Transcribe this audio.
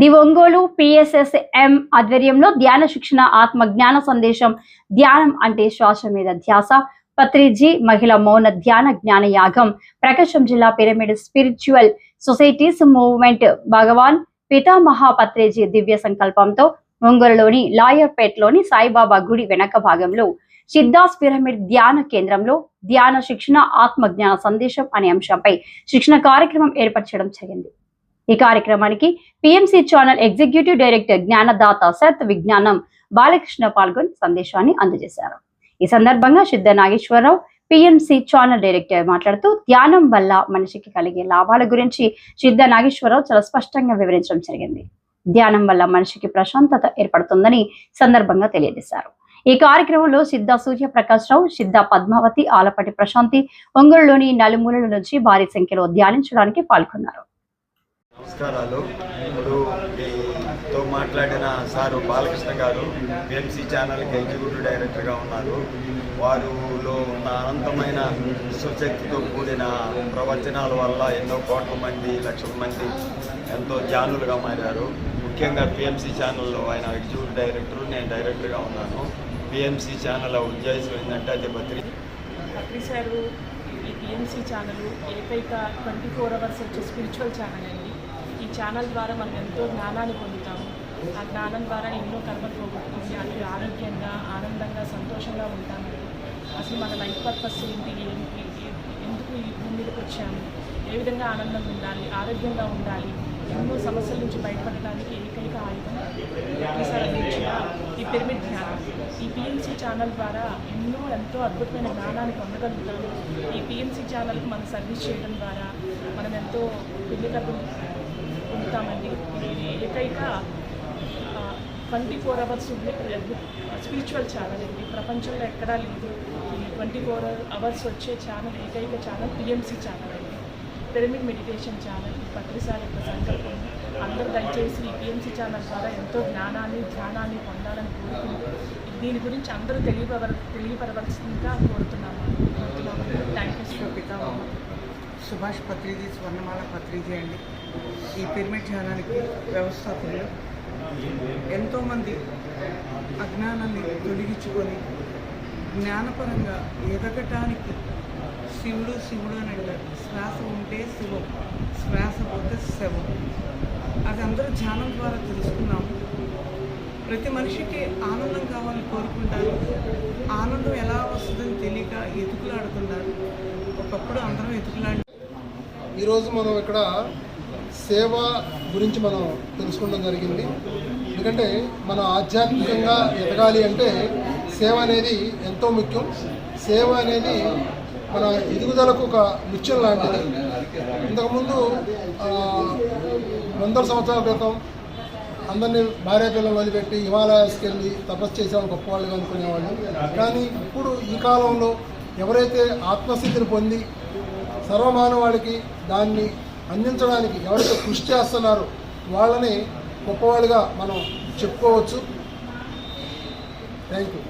The Ongole PSSM ఆధ్వర్యంలో ధ్యాన శిక్షణ ఆత్మ జ్ఞాన సందేశం ధ్యానం అంటే శ్వాస మీద ధ్యాస పత్రిజీ మహిళ మౌన ధ్యాన జ్ఞాన యాగం ప్రకాశం జిల్లా పిరమిడ్ స్పిరిచువల్ సొసైటీస్ మూవ్మెంట్ భగవాన్ పితామహా పత్రేజీ దివ్య సంకల్పంతో ఒంగోలులోని లాయర్పేట్లోని సాయిబాబా గుడి వెనక భాగంలో సిద్ధాస్ పిరమిడ్ ధ్యాన కేంద్రంలో ధ్యాన శిక్షణ ఆత్మ జ్ఞాన సందేశం అనే అంశంపై శిక్షణ కార్యక్రమం ఏర్పరచడం జరిగింది. ఈ కార్యక్రమానికి పిఎంసి ఛానల్ ఎగ్జిక్యూటివ్ డైరెక్టర్ జ్ఞానదాత సత్ విజ్ఞానం బాలకృష్ణ పాల్గొని సందేశాన్ని అందజేశారు. ఈ సందర్భంగా సిద్ధ నాగేశ్వరరావు పిఎంసి ఛానల్ డైరెక్టర్ మాట్లాడుతూ ధ్యానం వల్ల మనిషికి కలిగే లాభాల గురించి సిద్ధ నాగేశ్వరరావు చాలా స్పష్టంగా వివరించడం జరిగింది. ధ్యానం వల్ల మనిషికి ప్రశాంతత ఏర్పడుతుందని సందర్భంగా తెలియజేశారు. ఈ కార్యక్రమంలో సిద్ధ సూర్యప్రకాష్ రావు సిద్ధ పద్మావతి ఆలపటి ప్రశాంతి ఒంగోలులోని నలుమూలల నుంచి భారీ సంఖ్యలో ధ్యానించడానికి పాల్గొన్నారు. నమస్కారాలు. ఇప్పుడు మీతో మాట్లాడిన సారు బాలకృష్ణ గారు పిఎంసి ఛానల్కి ఎగ్జిక్యూటివ్ డైరెక్టర్గా ఉన్నారు. వారిలో ఉన్న అనంతమైన సుశక్తితో కూడిన ప్రవచనాల వల్ల ఎన్నో కోట్ల మంది లక్షల మంది ఎంతో జానులుగా మారారు. ముఖ్యంగా పిఎంసి ఛానల్లో ఆయన ఎగ్జిక్యూటివ్ డైరెక్టర్ నేను డైరెక్టర్గా ఉన్నాను. పిఎంసి ఛానల్ ఉద్దేశం ఏంటంటే అది బద్రి సారు ఈ పిఎంసీ ఛానల్ ఏకైక ట్వంటీ ఫోర్ అవర్స్ వచ్చే స్పిరిచువల్ ఛానల్ అండి. ఈ ఛానల్ ద్వారా మనం ఎంతో జ్ఞానాన్ని పొందుతాము. ఆ జ్ఞానం ద్వారా ఎన్నో కర్మలు పోగొట్టుకుంది అతి ఆరోగ్యంగా ఆనందంగా సంతోషంగా ఉంటాము. అసలు మన లైఫ్ పర్పస్ ఏంటి? ఏంటి ఎందుకు ఈ భూమి మీదకి వచ్చాము? ఏ విధంగా ఆనందంగా ఉండాలి? ఆరోగ్యంగా ఉండాలి? ఎన్నో సమస్యల నుంచి బయటపడడానికి ఏకైక ఆయుధం ప్రతిసారి ఈ పిరమిడ్ ధ్యానం ఈ పిఎంసీ ఛానల్ ద్వారా ఎన్నో ఎంతో అద్భుతమైన జ్ఞానాన్ని పొందగలుగుతాము. ఈ పిఎంసీ ఛానల్కి మనం సర్వీస్ చేయడం ద్వారా మనం ఎంతో పిల్లలకు పొందుతామండి. ఇది ఏకైక ట్వంటీ ఫోర్ అవర్స్ ఉండే స్పిరిచువల్ ఛానల్ అండి ప్రపంచంలో ఎక్కడా లేదు. ఈ ట్వంటీ ఫోర్ అవర్స్ వచ్చే ఛానల్ ఏకైక ఛానల్ పిఎంసీ ఛానల్ అండి పిరమిడ్ మెడిటేషన్ ఛానల్ పత్రిసారి యొక్క సంకల్పం. అందరూ దయచేసి ఈ పిఎంసీ ఛానల్ ద్వారా ఎంతో జ్ఞానాన్ని ధ్యానాన్ని పొందాలని కోరుకుంటూ దీని గురించి అందరూ తెలియపర తెలియపరవలసిందిగా కోరుతున్నాము. Thank you so Subhash Patriji Swarnamala Patriji అండి. ఈ పిరమిడ్ ధ్యానానికి వ్యవస్థాపకులు ఎంతోమంది అజ్ఞానాన్ని తొలగించుకొని జ్ఞానపరంగా ఎదగటానికి శివుడు శివుడు అని అంటారు శ్వాస ఉంటే శివం శ్వాస పోతే శవం. అది అందరూ ధ్యానం ద్వారా తెలుసుకున్నాము. ప్రతి మనిషికి ఆనందం కావాలి. ఆనందం ఎలా వస్తుందని తెలియక ఎతుకులాడుతున్నారు. ఒకప్పుడు అందరం ఎతుకులాడి ఈరోజు మనం ఇక్కడ సేవ గురించి మనం తెలుసుకోవడం జరిగింది. ఎందుకంటే మనం ఆధ్యాత్మికంగా ఎదగాలి అంటే సేవ అనేది ఎంతో ముఖ్యం. సేవ అనేది మన ఎదుగుదలకు ఒక ముత్యం లాంటిది. ఇంతకుముందు వందల సంవత్సరాల క్రితం అందరినీ భార్యాపిల్లలు వదిలిపెట్టి హిమాలయాస్కి వెళ్ళి తపస్సు చేసేవాళ్ళు గొప్పవాళ్ళుగా అనుకునేవాళ్ళు కానీ ఇప్పుడు ఈ కాలంలో ఎవరైతే ఆత్మస్థితిని పొంది సర్వమానవాడికి దాన్ని అందించడానికి ఎవరైతే కృషి చేస్తున్నారో వాళ్ళని గొప్పవాళ్ళుగా మనం చెప్పుకోవచ్చు. Thank you